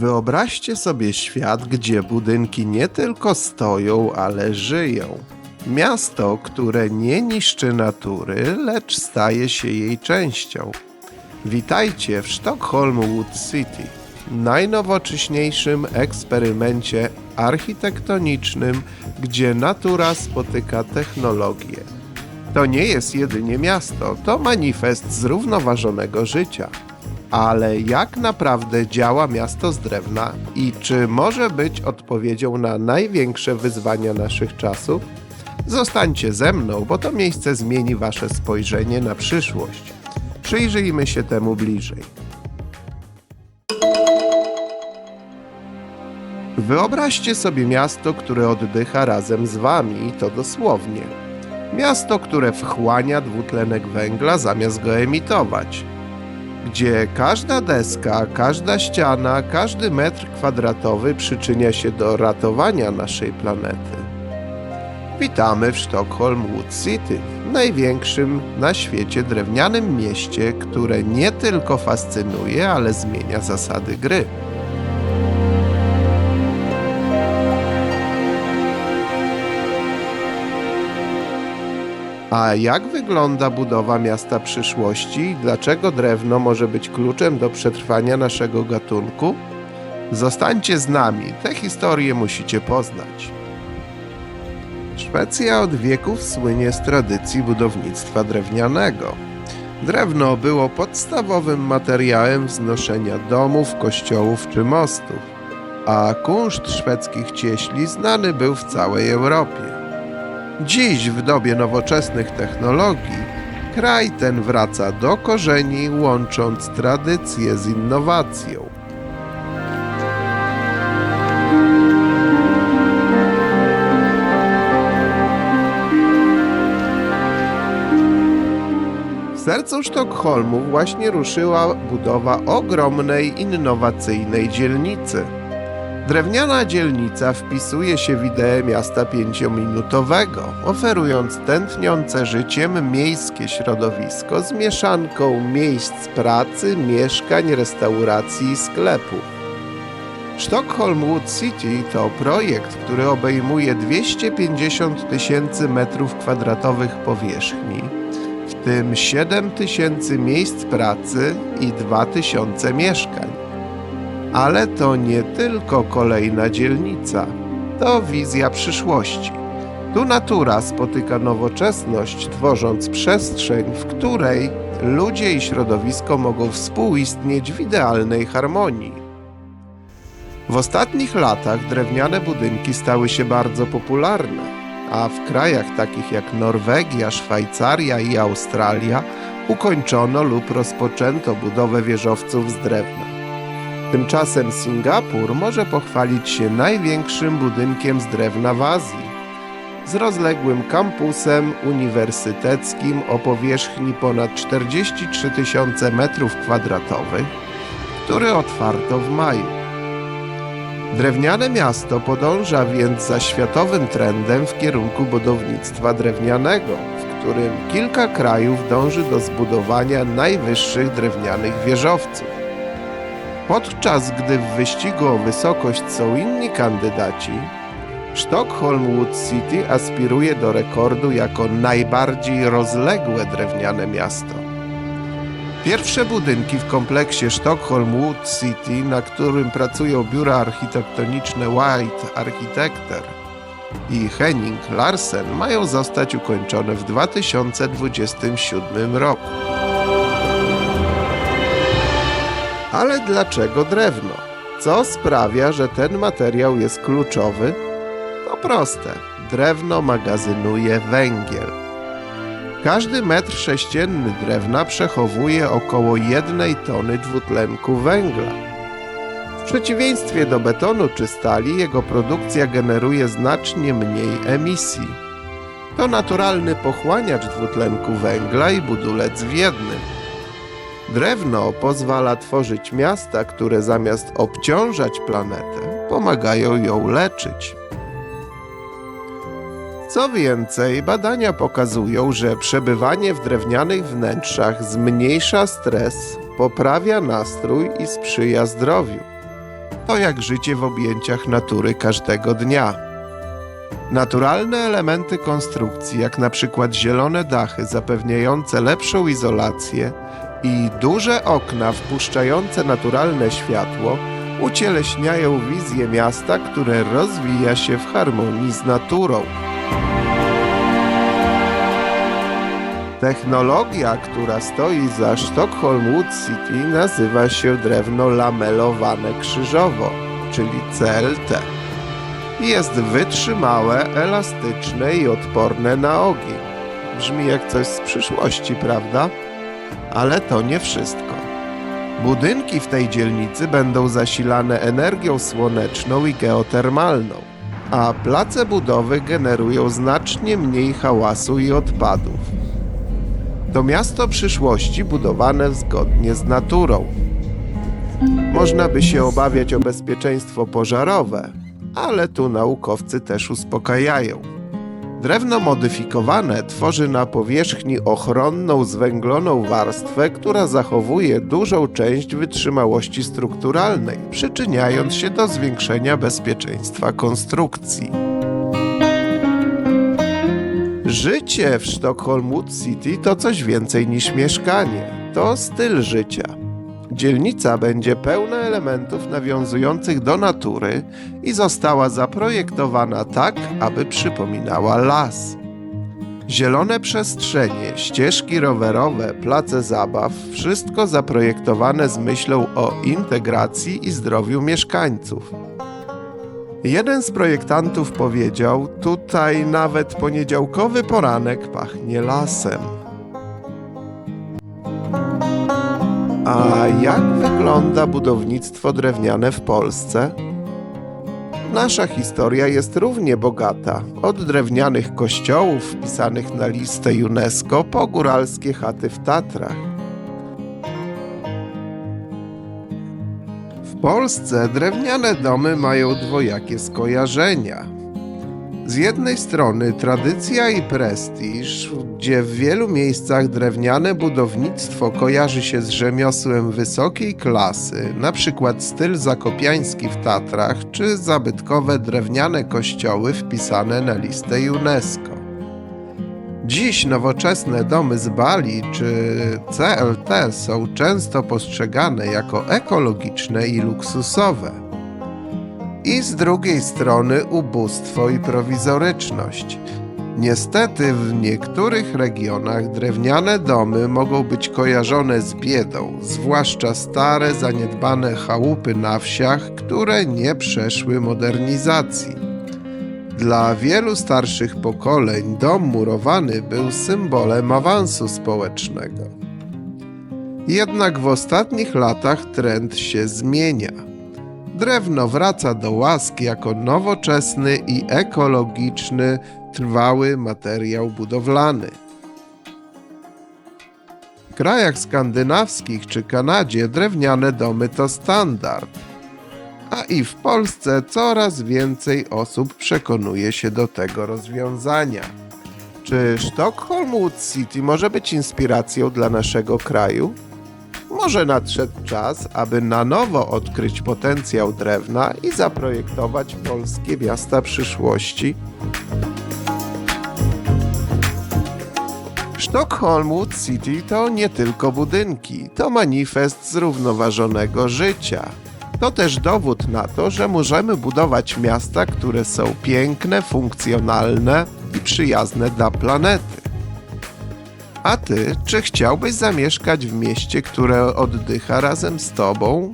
Wyobraźcie sobie świat, gdzie budynki nie tylko stoją, ale żyją. Miasto, które nie niszczy natury, lecz staje się jej częścią. Witajcie w Sztokholm Wood City, najnowocześniejszym eksperymencie architektonicznym, gdzie natura spotyka technologię. To nie jest jedynie miasto, to manifest zrównoważonego życia. Ale jak naprawdę działa miasto z drewna i czy może być odpowiedzią na największe wyzwania naszych czasów? Zostańcie ze mną, bo to miejsce zmieni wasze spojrzenie na przyszłość. Przyjrzyjmy się temu bliżej. Wyobraźcie sobie miasto, które oddycha razem z wami, i to dosłownie. Miasto, które wchłania dwutlenek węgla zamiast go emitować. Gdzie każda deska, każda ściana, każdy metr kwadratowy przyczynia się do ratowania naszej planety. Witamy w Sztokholm Wood City, największym na świecie drewnianym mieście, które nie tylko fascynuje, ale zmienia zasady gry. A jak wygląda budowa miasta przyszłości i dlaczego drewno może być kluczem do przetrwania naszego gatunku? Zostańcie z nami, tę historię musicie poznać. Szwecja od wieków słynie z tradycji budownictwa drewnianego. Drewno było podstawowym materiałem wznoszenia domów, kościołów czy mostów, a kunszt szwedzkich cieśli znany był w całej Europie. Dziś, w dobie nowoczesnych technologii, kraj ten wraca do korzeni, łącząc tradycję z innowacją. W sercu Sztokholmu właśnie ruszyła budowa ogromnej, innowacyjnej dzielnicy. Drewniana dzielnica wpisuje się w ideę miasta pięciominutowego, oferując tętniące życiem miejskie środowisko z mieszanką miejsc pracy, mieszkań, restauracji i sklepów. Stockholm Wood City to projekt, który obejmuje 250 tysięcy metrów kwadratowych powierzchni, w tym 7 tysięcy miejsc pracy i 2 tysiące mieszkań. Ale to nie tylko kolejna dzielnica, to wizja przyszłości. Tu natura spotyka nowoczesność, tworząc przestrzeń, w której ludzie i środowisko mogą współistnieć w idealnej harmonii. W ostatnich latach drewniane budynki stały się bardzo popularne, a w krajach takich jak Norwegia, Szwajcaria i Australia ukończono lub rozpoczęto budowę wieżowców z drewna. Tymczasem Singapur może pochwalić się największym budynkiem z drewna w Azji. Z rozległym kampusem uniwersyteckim o powierzchni ponad 43 tysiące metrów kwadratowych, który otwarto w maju. Drewniane miasto podąża więc za światowym trendem w kierunku budownictwa drewnianego, w którym kilka krajów dąży do zbudowania najwyższych drewnianych wieżowców. Podczas gdy w wyścigu o wysokość są inni kandydaci, Stockholm Wood City aspiruje do rekordu jako najbardziej rozległe drewniane miasto. Pierwsze budynki w kompleksie Stockholm Wood City, na którym pracują biura architektoniczne White Architecture i Henning Larsen, mają zostać ukończone w 2027 roku. Ale dlaczego drewno? Co sprawia, że ten materiał jest kluczowy? To proste. Drewno magazynuje węgiel. Każdy metr sześcienny drewna przechowuje około jednej tony dwutlenku węgla. W przeciwieństwie do betonu czy stali, jego produkcja generuje znacznie mniej emisji. To naturalny pochłaniacz dwutlenku węgla i budulec w jednym. Drewno pozwala tworzyć miasta, które zamiast obciążać planetę, pomagają ją leczyć. Co więcej, badania pokazują, że przebywanie w drewnianych wnętrzach zmniejsza stres, poprawia nastrój i sprzyja zdrowiu. to jak życie w objęciach natury każdego dnia. Naturalne elementy konstrukcji, jak na przykład zielone dachy zapewniające lepszą izolację i duże okna wpuszczające naturalne światło, ucieleśniają wizję miasta, które rozwija się w harmonii z naturą. Technologia, która stoi za Stockholm Wood City, nazywa się drewno lamelowane krzyżowo, czyli CLT. Jest wytrzymałe, elastyczne i odporne na ogień. Brzmi jak coś z przyszłości, prawda? Ale to nie wszystko. Budynki w tej dzielnicy będą zasilane energią słoneczną i geotermalną, a place budowy generują znacznie mniej hałasu i odpadów. To miasto przyszłości budowane zgodnie z naturą. Można by się obawiać o bezpieczeństwo pożarowe, ale tu naukowcy też uspokajają. Drewno modyfikowane tworzy na powierzchni ochronną zwęgloną warstwę, która zachowuje dużą część wytrzymałości strukturalnej, przyczyniając się do zwiększenia bezpieczeństwa konstrukcji. Życie w Stockholm Wood City to coś więcej niż mieszkanie. To styl życia. Dzielnica będzie pełna elementów nawiązujących do natury i została zaprojektowana tak, aby przypominała las. Zielone przestrzenie, ścieżki rowerowe, place zabaw wszystko zaprojektowane z myślą o integracji i zdrowiu mieszkańców. Jeden z projektantów powiedział: Tutaj nawet poniedziałkowy poranek pachnie lasem. A jak wygląda budownictwo drewniane w Polsce? Nasza historia jest równie bogata. Od drewnianych kościołów wpisanych na listę UNESCO po góralskie chaty w Tatrach. W Polsce drewniane domy mają dwojakie skojarzenia. Z jednej strony tradycja i prestiż, gdzie w wielu miejscach drewniane budownictwo kojarzy się z rzemiosłem wysokiej klasy, przykład styl zakopiański w Tatrach czy zabytkowe drewniane kościoły wpisane na listę UNESCO. Dziś nowoczesne domy z Bali czy CLT są często postrzegane jako ekologiczne i luksusowe. I z drugiej strony ubóstwo i prowizoryczność. Niestety w niektórych regionach drewniane domy mogą być kojarzone z biedą, zwłaszcza stare, zaniedbane chałupy na wsiach, które nie przeszły modernizacji. Dla wielu starszych pokoleń dom murowany był symbolem awansu społecznego. Jednak w ostatnich latach trend się zmienia. Drewno wraca do łask jako nowoczesny i ekologiczny, trwały materiał budowlany. W krajach skandynawskich czy Kanadzie drewniane domy to standard a i w Polsce coraz więcej osób przekonuje się do tego rozwiązania. Czy Stockholm Wood City może być inspiracją dla naszego kraju? Może nadszedł czas, aby na nowo odkryć potencjał drewna i zaprojektować polskie miasta przyszłości? Stockholm Wood City to nie tylko budynki, to manifest zrównoważonego życia. To też dowód na to, że możemy budować miasta, które są piękne, funkcjonalne i przyjazne dla planety. A ty, czy chciałbyś zamieszkać w mieście, które oddycha razem z tobą?